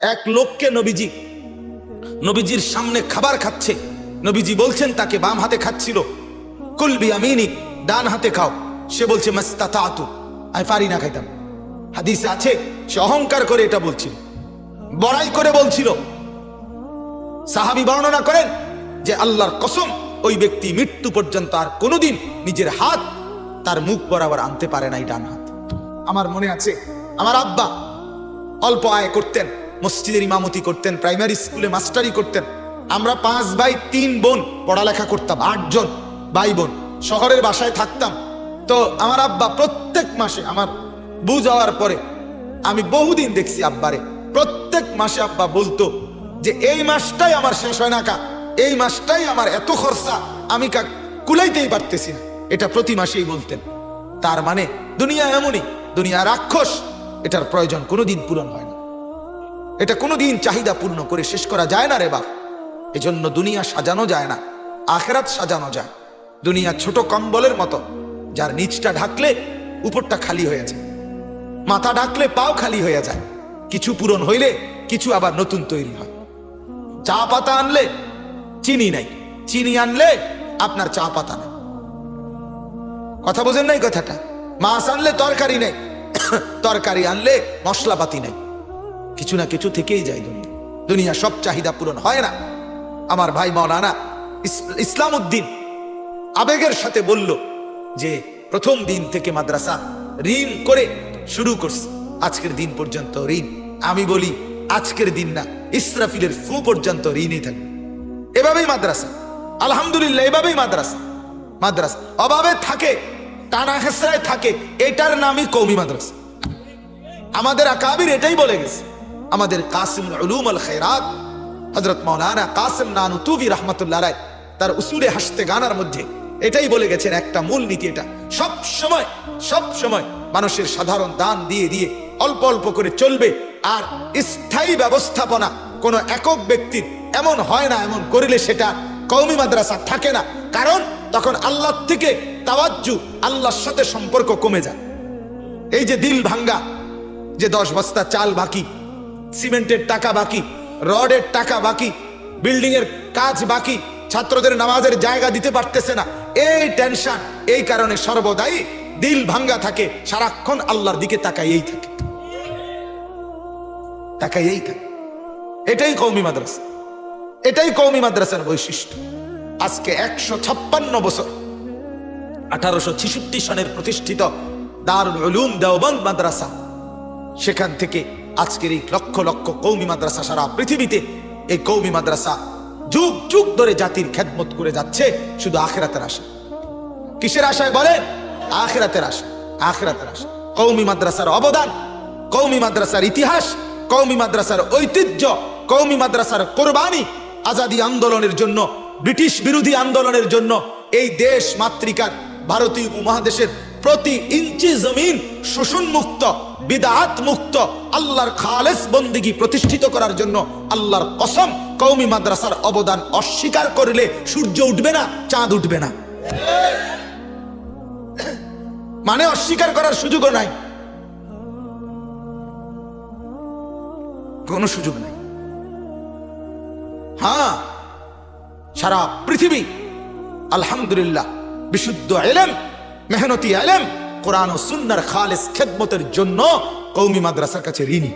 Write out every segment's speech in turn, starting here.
এক লোককে নবীজি, নবীজির সামনে খাবার খাচ্ছে। নবীজি বলছেন, তাকে বাম হাতে খাচ্ছিল। কুলবি আমিনি, ডান হাতে খাও। সে বলছে, মাস্তাতাতু। আমি পারি না খাইতাম। হাদিসে আছে, সে অহংকার করে এটা বলছিল। বড়াই করে বলছিল। সাহাবি বর্ণনা করেন যে, আল্লাহর কসম, ওই ব্যক্তি মৃত্যু পর্যন্ত আর কোনোদিন নিজের হাত তার মুখ বরাবর আনতে পারে নাই ডান হাত। আমার মনে আছে, আমার আব্বা অল্প আয় করতেন। মসজিদের ইমামতি করতেন প্রাইমারি স্কুলে মাস্টারি করতেন। আমরা পাঁচ ভাই, তিন বোন, পড়ালেখা করতাম আটজন ভাই বোন। শহরের বাসায় থাকতাম। তো আমার আব্বা প্রত্যেক মাসে আমার বুঝ হওয়ার পরে আমি বহুদিন দেখছি আব্বারে। প্রত্যেক মাসে আব্বা বলতো যে, এই মাসটাই আমার শেষ হয় না কা। এই মাসটাই আমার এত খরচা। আমি কা কুলাইতেই পারতেছি না। এটা প্রতি মাসেই বলতেন। তার মানে দুনিয়া এমনই, দুনিয়া রাক্ষস, এটার প্রয়োজন কোনোদিন পূরণ হয় না। এটা কোনোদিন চাহিদা পূর্ণ করে শেষ করা যায় না রে বাপ। এজন্য দুনিয়া সাজানো যায় না, আখেরাত সাজানো যায়। দুনিয়া ছোট কম্বলের মতো, যার নিচটা ঢাকলে উপরটা খালি হয়ে যায়। মাথা ঢাকলে পাও খালি হয়ে যায়। কিছু পূরণ হইলে কিছু আবার নতুন তৈরি হয়। চা পাতা আনলে চিনি নাই, চিনি আনলে আপনার চা পাতা নেই। কথা বোঝেন নাই কথাটা? মাছ আনলে তরকারি নেই, তরকারি আনলে মশলাপাতি নেই। কিছু না কিছু থেকেই যায় দুনিয়া। দুনিয়া সব চাহিদা পূরণ হয় না। আমার ভাই মৌলানা ইস- ইসলাম উদ্দিন আবেগের সাথে বলল যে, প্রথম দিন থেকে মাদ্রাসা ঋণ করে শুরু করছে। আজকের দিন পর্যন্ত ঋণ। আমি বলি, আজকের দিন না, ইসরাফিলের ফু পর্যন্ত ঋণই থাকবে। এভাবেই মাদ্রাসা। আলহামদুলিল্লাহ, এভাবেই মাদ্রাসা। মাদ্রাসা অভাবে থাকে, টানা হেসরায় থাকে, এটার নামই কৌমি মাদ্রাসা। আমাদের আকাবির এটাই বলে গেছে। আমাদের কাসিম উলুম আল খেরাত হজরত মৌলানা কাসিম নানুতুবি রহমতুল্লাহ রায় তার উসুলে হাসতে গানার মধ্যে এটাই বলে গেছেন একটা মূল নীতি এটা। সব সময় সব সময় মানুষের সাধারণ দান দিয়ে দিয়ে অল্প অল্প করে চলবে আর স্থায়ী ব্যবস্থাপনা কোনো একক ব্যক্তির এমন হয় না, এমন করিলে সেটা কৌমি মাদ্রাসা থাকে না। কারণ তখন আল্লাহ থেকে তাওয়াজ্জু আল্লাহর সাথে সম্পর্ক কমে যায়। এই যে দিল ভাঙ্গা, যে দশ বস্তা চাল বাকি সিমেন্টের টাকা বাকি, রডের টাকা বাকি বিল্ডিং এর কাজ বাকি, ছাত্রদের নামাজের জায়গা দিতে পারতেছে না। এই টেনশন, এই কারণে সর্বদাই দিল ভাঙ্গা থাকে, সারাক্ষণ আল্লাহর দিকে তাকাইয়েই থাকে। তাকাইয়েই থাকে। এটাই কৌমি মাদ্রাসা। এটাই কৌমি মাদ্রাসার বৈশিষ্ট্য। আজকে একশো ছাপ্পান্ন বছর, আঠারোশো ছিষট্টি সনের প্রতিষ্ঠিত দারুল উলুম দেওবন্দ মাদ্রাসা, সেখান থেকে আজকের এই লক্ষ লক্ষ কৌমি মাদ্রাসা সারা পৃথিবীতে, এই কৌমি মাদ্রাসা যুগ যুগ ধরে জাতির খেদমত করে যাচ্ছে, শুধু আখেরাতের আশা। কিসের আশায় বলে? আখেরাতের আশা আখেরাতের আশা। কৌমি মাদ্রাসার অবদান, কৌমি মাদ্রাসার ইতিহাস, কৌমি মাদ্রাসার ঐতিহ্য, কৌমি মাদ্রাসার কোরবানি আজাদি আন্দোলনের জন্য, ব্রিটিশ বিরোধী আন্দোলনের জন্য এই দেশ মাতৃকার, ভারতীয় উপমহাদেশের প্রতি ইঞ্চি জমিন শোষণ মুক্ত বিদাত মুক্ত আল্লাহর খালেস বন্দিগি প্রতিষ্ঠিত করার জন্য আল্লাহর কসম কৌমি মাদ্রাসার অবদান অস্বীকার করলে সূর্য উঠবে না, চাঁদ উঠবে না। মানে অস্বীকার করার সুযোগও নাই। কোনো সুযোগ নাই। হ্যাঁ সারা পৃথিবী আলহামদুলিল্লাহ, বিশুদ্ধ এলেম মেহনতি আলেম, কোরআন ও সুন্নার খালেস খেদমতের জন্য কৌমি মাদ্রাসার কাছে ঋণী।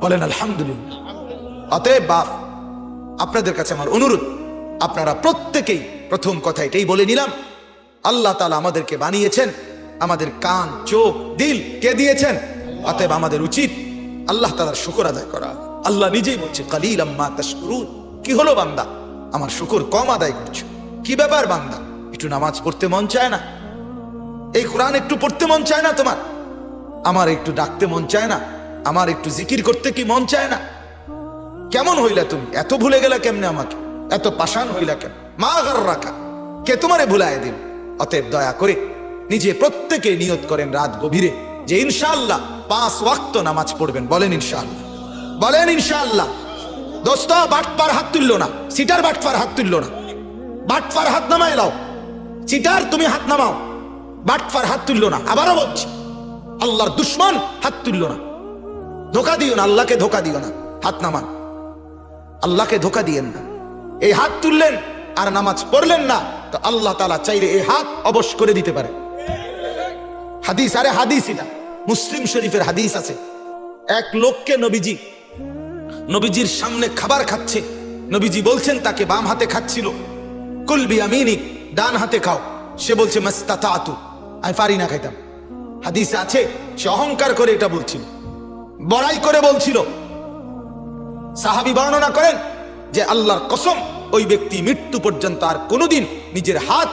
বলেন, আলহামদুলিল্লাহ। অতএব বাপ, আপনাদের কাছে আমার অনুরোধ, আপনারা প্রত্যেকেই প্রথম কথা এটাই বলে নিলাম, আল্লাহ তালা আমাদেরকে বানিয়েছেন, আমাদের কান, চোখ, দিল কে দিয়েছেন? অতএব আমাদের উচিত আল্লাহ তালার শুকর আদায় করা। আল্লাহ নিজেই বলছে কালিল আম্মা তাশকুরুন। কি হলো বান্দা? আমার শুকর কম আদায় করছ। কি ব্যাপার বান্দা? একটু নামাজ পড়তে মন চায় না? এই কোরআন একটু পড়তে মন চায় না তোমার? আমার একটু ডাকতে মন চায় না? আমার একটু জিকির করতে কি মন চায় না? কেমন হইলা তুমি? এত ভুলে গেলা কেমনে আমাকে? এত পাষাণ হইলা কেন মা গার রাখা কে তোমারে ভুলায় দিল? অতএব দয়া করে নিজে প্রত্যেকে নিয়ত করেন রাত গভীরে যে ইনশাআল্লাহ পাঁচ ওয়াক্ত নামাজ পড়বেন। বলেন ইনশাআল্লাহ। বলেন ইনশাআল্লাহ। দোস্ত, বাটপার হাত তুললো না। সিটার বাটপার হাত তুললো না। বাটপার হাত নামায় লাও। সিটার তুমি হাত নামাও। বাটফার হাত তুলল না। আবারও বলছি, আল্লাহর দুশ্মন হাত তুলল না। ধোকা দিও না, আল্লাহকে ধোকা দিও না। হাত নামান। আল্লাহকে ধোকা দিয়েন না। এই হাত তুললেন, আর নামাজ পড়লেন না। তো আল্লাহ তালা চাইলে এই হাত অবশ করে দিতে পারে। হাদিস, আরে হাদিস এটা। মুসলিম শরীফের হাদিস আছে। এক লোককে নবীজি, নবীজির সামনে খাবার খাচ্ছে। নবীজি বলছেন, তাকে বাম হাতে খাচ্ছিল। কুলবি আমিনি ডান হাতে খাও। সে বলছে মাস্তাতা আতু আমি পারি না খাইতাম। হাদিসে আছে, সে অহংকার করে এটা বলছিল। বড়াই করে বলছিল। সাহাবি বর্ণনা করেন যে, আল্লাহর কসম, ওই ব্যক্তি মৃত্যু পর্যন্ত আর কোনোদিন নিজের হাত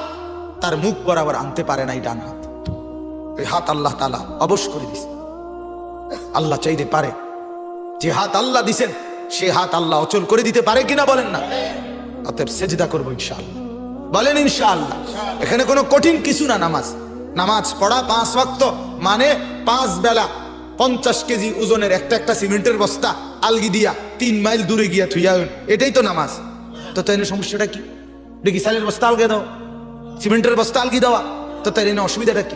তার মুখ বরাবর আনতে পারে নাই ডান হাত। ওই হাত আল্লাহ তালা অবশ করে দিছে আল্লাহ চাইতে পারে। যে হাত আল্লাহ দিছেন, সে হাত আল্লাহ অচল করে দিতে পারে কিনা বলেন না। অতএব সেজদা করব ইনশাআল্লাহ। বলেন ইনশাআল্লাহ এখানে কোনো কঠিন কিছু না নামাজ। নামাজ পড়া পাঁচ ওয়াক্ত মানে পাঁচ বেলা পঞ্চাশ কেজি ওজনের একটা একটা সিমেন্টের বস্তা, আলগি দিয়া তিন মাইল দূরে গিয়া থুইয়া এটাই তো নামাজ। তো তাই সমস্যাটা কি? দেখি সালের বস্তা আলগে দাও? সিমেন্টের বস্তা আলগি দেওয়া? তো তাই না অসুবিধাটা কি?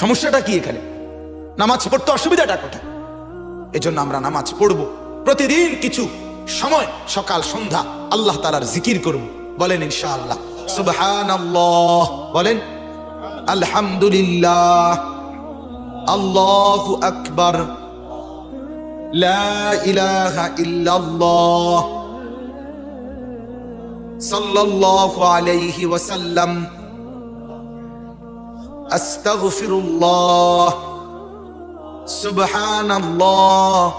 সমস্যাটা কি এখানে? নামাজ পড়তে অসুবিধাটা কোথায়? এজন্য আমরা নামাজ পড়ব। প্রতিদিন কিছু সময়, সকাল, সন্ধ্যা, আল্লাহ তালার জিকির করব। বলেন ইনশাআল্লাহ। সুবহান বলেন, আলহামদুলিল্লাহ। আল্লাহু আকবার। লা ইলাহা ইল্লাল্লাহ। সাল্লাল্লাহু আলাইহি ওয়াসাল্লাম। আস্তাগফিরুল্লাহ। সুবহানাল্লাহ।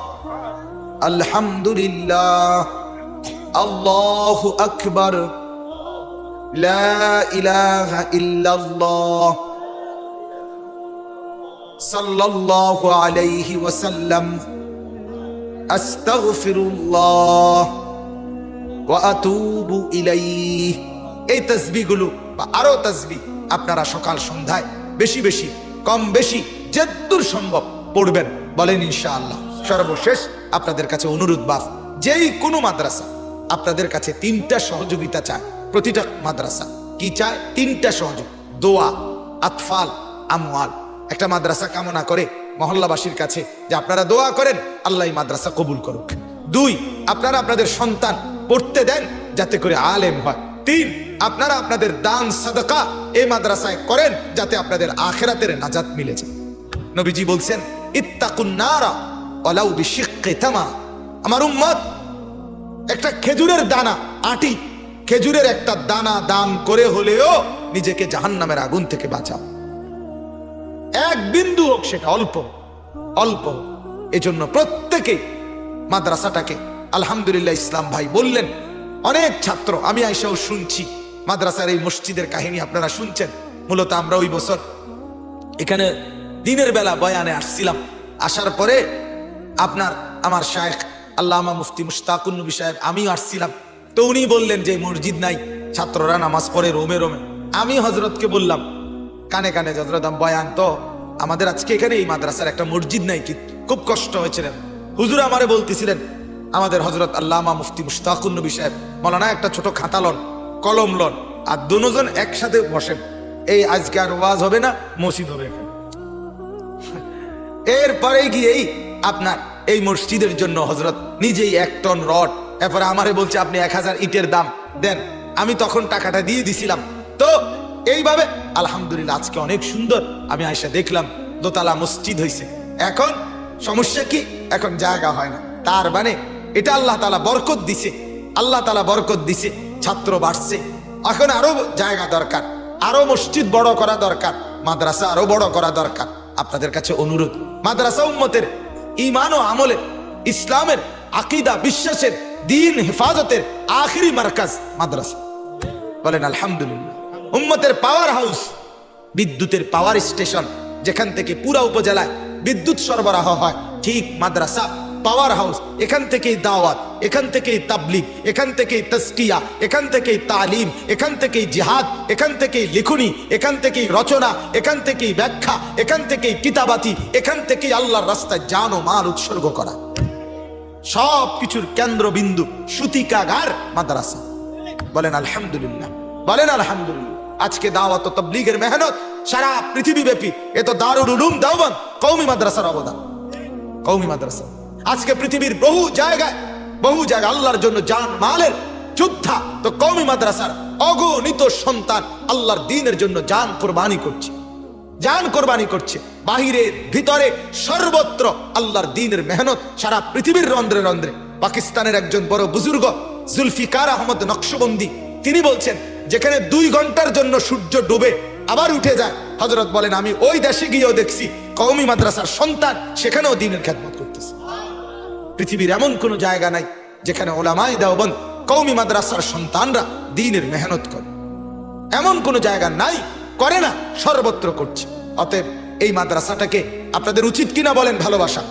আলহামদুলিল্লাহ। আল্লাহু আকবার। لا إله إلا الله صلى الله عليه وسلم أستغفر الله وأتوب إليه এই তসবিগুলো বা আরো তসবি আপনারা সকাল সন্ধ্যায় বেশি বেশি কম বেশি যেদূর সম্ভব পড়বেন বলেন ইনশাআল্লাহ সর্বশেষ আপনাদের কাছে অনুরোধ বাস যেই কোনো মাদ্রাসা আপনাদের কাছে তিনটা সহযোগিতা চায় প্রতিটা মাদ্রাসা। কি চায়? তিনটা সহযোগ। দোয়া, আতফাল, আমওয়াল। একটা মাদ্রাসা কামনা করে মহল্লাবাসীর কাছে যে আপনারা দোয়া করেন, আল্লাহ মাদ্রাসা কবুল করুক। দুই, আপনারা আপনাদের সন্তান পড়তে দেন যাতে করে আলেম হয়। তিন, আপনারা আপনাদের দান, সাদকা এই মাদ্রাসায় করেন যাতে আপনাদের আখেরাতের নাজাত মিলে যায়। নবীজি বলছেন, ইত্তাকুন নারা ওয়ালাউ বিশিক্কি আমার উম্মত, একটা খেজুরের দানা, আটি খেজুরের একটা দানা দান করে হলেও নিজেকে জাহান্নামের আগুন থেকে বাঁচাও। এক বিন্দু হোক সেটা অল্প অল্প। এজন্য প্রত্যেকে মাদ্রাসাটাকে, আলহামদুলিল্লাহ ইসলাম ভাই বললেন, অনেক ছাত্র, আমি আইসাও শুনছি, মাদ্রাসার এই মসজিদের কাহিনী আপনারা শুনছেন, মূলত আমরা ওই বছর এখানে দিনের বেলা বয়ানে আসছিলাম, আসার পরে আপনার, আমার শায়েখ আল্লামা মুফতি মুশতাকুন নবী সাহেব, আমিও আসছিলাম। তো উনি বললেন যে, মসজিদ নাই, ছাত্ররা নামাজ পড়ে রোমে রোমে। আমি হজরতকে বললাম, কানে কানে হজরত বয়ান তো, আমাদের আজকে এখানে এই মাদ্রাসার একটা মসজিদ নাই কি? খুব কষ্ট হয়েছিলেন হুজুর আমারে বলতেছিলেন, আমাদের হজরত আল্লামা মুফতি মুশতাকুন নবী সাহেব, মলানা একটা ছোট খাতা লন, কলম লন, আর দুজন একসাথে বসেন। এই আজকে আর ওয়াজ হবে না, মসজিদ হবে। এরপরে গিয়েই আপনার এই মসজিদের জন্য হজরত নিজেই এক টন রড এরপরে আমারে বলছে, আপনি এক হাজার ইটের দাম দেন। আমি তখন টাকাটা দিয়ে দিছিলাম। তো এইভাবে, আলহামদুলিল্লাহ, আজকে অনেক সুন্দর। আমি আয়সা দেখলাম, দোতলা মসজিদ হয়েছে এখন সমস্যা কি? এখন জায়গা হয় না। তার মানে এটা আল্লাহ তালা বরকত দিছে। আল্লাহ তালা বরকত দিছে, ছাত্র বাড়ছে। এখন আরও জায়গা দরকার, আরও মসজিদ বড় করা দরকার, মাদ্রাসা আরও বড় করা দরকার। আপনাদের কাছে অনুরোধ, মাদ্রাসা উম্মতের ইমান ও আমলের, ইসলামের আকিদা, বিশ্বাসের দিন হেফাজতের আখিরি মার্কাজ মাদ্রাসা বলেন আলহামদুলিল্লাহ উম্মতের পাওয়ার হাউস বিদ্যুতের পাওয়ার স্টেশন যেখান থেকে পুরা উপজেলায় বিদ্যুৎ সরবরাহ হয় ঠিক মাদ্রাসা পাওয়ার হাউস এখান থেকেই দাওয়াত এখান থেকেই তাবলিগ এখান থেকেই তস্কিয়া এখান থেকেই তালিম এখান থেকেই জিহাদ এখান থেকেই লিখুনি এখান থেকেই রচনা এখান থেকেই ব্যাখ্যা এখান থেকেই কিতাবাতি এখান থেকেই আল্লাহর রাস্তায় জান ও মাল উৎসর্গ করা সব কিছুর কেন্দ্রবিন্দু সুতিকাগার মাদ্রাসা। বলেন আলহামদুলিল্লাহ। বলেন আলহামদুলিল্লাহ। আজকে দাওয়াত তবলিগের মেহনত সারা পৃথিবী ব্যাপী এ তো দারুল উলুম দাওবান কৌমি মাদ্রাসার অবদান। কৌমি মাদ্রাসা। আজকে পৃথিবীর বহু জায়গায় বহু জায়গায় আল্লাহর জন্য জান মালের যোদ্ধা তো কৌমি মাদ্রাসার অগণিত সন্তান আল্লাহর দিনের জন্য জান কোরবানি করছে। জান কোরবানি করছে। বাহিরে, ভিতরে সর্বত্র আল্লাহর দিনের মেহনত সারা পৃথিবীর রন্ধ্রে রন্ধ্রে। পাকিস্তানের একজন বড় বুজুর্গ, জুলফিকার আহমদ নকশবন্দি, তিনি বলছেন, যেখানে দুই ঘণ্টার জন্য সূর্য ডুবে আবার উঠে যায় হজরত বলেন, আমি ওই দেশে গিয়েও দেখছি, কওমি মাদ্রাসার সন্তান সেখানেও দিনের খেদমত করতেছে। পৃথিবীর এমন কোনো জায়গা নাই যেখানে ওলামাই দেওবন কৌমি মাদ্রাসার সন্তানরা দিনের মেহনত করে। এমন কোনো জায়গা নাই করে না, সর্বত্র করছে। অতএব এই মাদ্রাসাটাকে আপনাদের উচিত কিনা বলেন ভালোবাসা?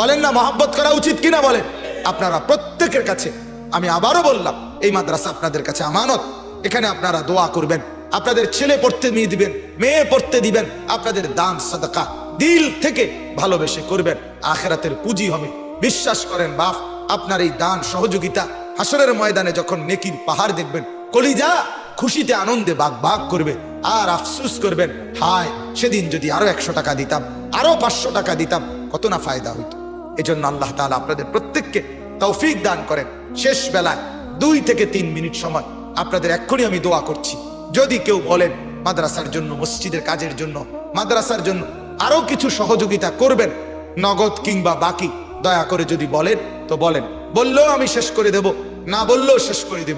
বলেন না, মহাব্বত করা উচিত কিনা বলেন? আপনারা প্রত্যেকের কাছে, আমি আবারও বললাম, এই মাদ্রাসা আপনাদের কাছে আমানত। এখানে আপনারা দোয়া করবেন, আপনাদের ছেলে পড়তে নিয়ে দিবেন, মেয়ে পড়তে দিবেন, আপনাদের দান, সাদাকা, দিল থেকে ভালোবেসে করবেন। আখেরাতের পুঁজি হবে। বিশ্বাস করেন বাপ, আপনার এই দান সহযোগিতা, হাসরের ময়দানে যখন নেকির পাহাড় দেখবেন, কলিজা খুশিতে আনন্দে বাগ বাগ করবে। আর আফসুস করবেন, হায়, সেদিন যদি আরও একশো টাকা দিতাম, আরও পাঁচশো টাকা দিতাম, কত না ফায়দা হইতো। এজন্য আল্লাহ তাআলা আপনাদের প্রত্যেককে তৌফিক দান করেন। শেষ বেলায় দুই থেকে তিন মিনিট সময় আপনাদের এক্ষুনি আমি দোয়া করছি। যদি কেউ বলেন, মাদ্রাসার জন্য, মসজিদের কাজের জন্য, মাদ্রাসার জন্য আরও কিছু সহযোগিতা করবেন, নগদ কিংবা বাকি, দয়া করে যদি বলেন, তো বলেন। বললেও আমি শেষ করে দেব, না বললেও শেষ করে দেব।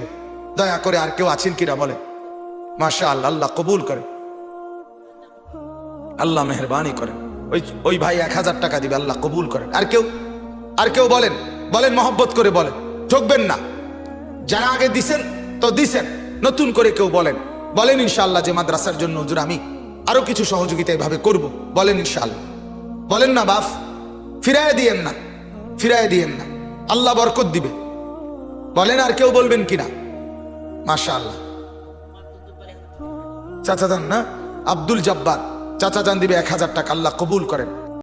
দয়া করে আর কেউ আছেন কিনা বলেন। মাশা আল্লাহ আল্লাহ কবুল করে। আল্লাহ মেহরবানি করেন ওই ওই ভাই এক হাজার টাকা দিবে, আল্লাহ কবুল করেন আর কেউ আর কেউ বলেন বলেন মহব্বত করে বলেন, ঠকবেন না। যারা আগে দিছেন, তো দিছেন। নতুন করে কেউ বলেন। বলেন ইনশাআল্লাহ যে মাদ্রাসার জন্য হুজুর আমি আরও কিছু সহযোগিতা এভাবে করব। বলেন ইনশাআল্লাহ। বলেন না, বাফ, ফিরায় দিয়েন না। ফিরায় দিয়েন না। আল্লাহ বরকত দিবে। বলেন আর কেউ বলবেন কিনা। মাশা আল্লাহ চাচা যান না? আব্দুল জব্বার। চাচা যান দিবে এক হাজার টাকা আল্লাহ কবুল করেন।